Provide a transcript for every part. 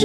залаєш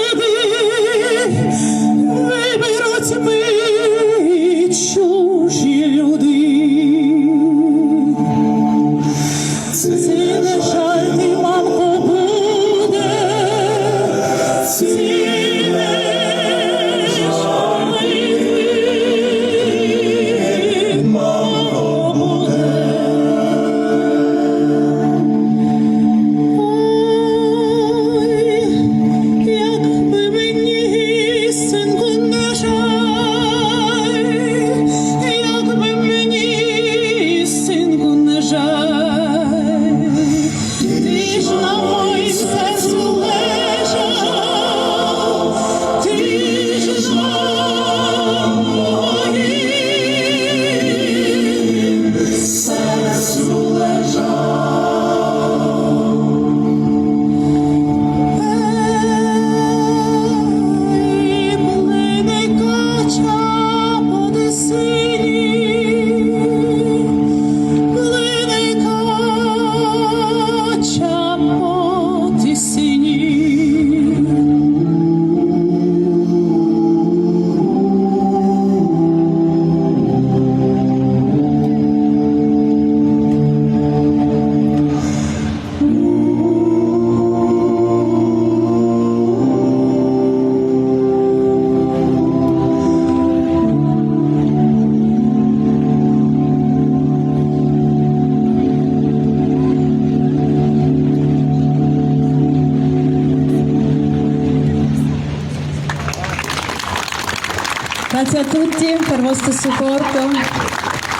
Grazie a tutti per il vostro supporto.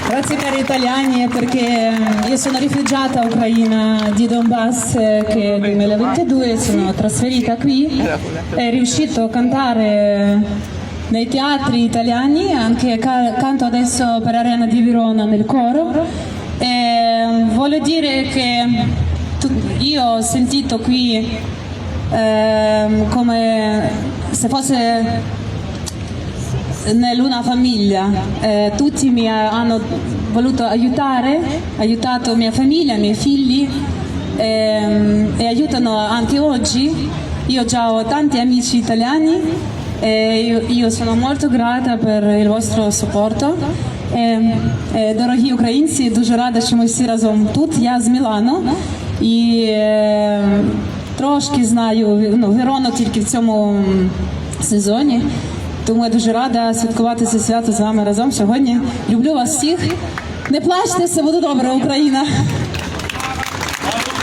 Grazie cari italiani perché io sono rifugiata ucraina di Donbass eh, che nel 2022 sono trasferita qui e riuscito a cantare nei teatri italiani, anche ca- canto adesso per Arena di Verona nel coro e voglio dire che io ho sentito qui ehm, come se fosse nell'una famiglia. Eh, tutti mi hanno voluto aiutare, aiutato mia famiglia, i miei figli ehm, e aiutano anche oggi. Io già ho tanti amici italiani e io, io sono molto grata per il vostro supporto. Е, е, Дорогі українці, дуже рада, що ми всі разом тут. Я з Мілану і е, трошки знаю ну, Верону тільки в цьому м, сезоні. Тому я дуже рада святкувати це свято з вами разом сьогодні. Люблю вас всіх. Не плачте, все буде добре, Україна.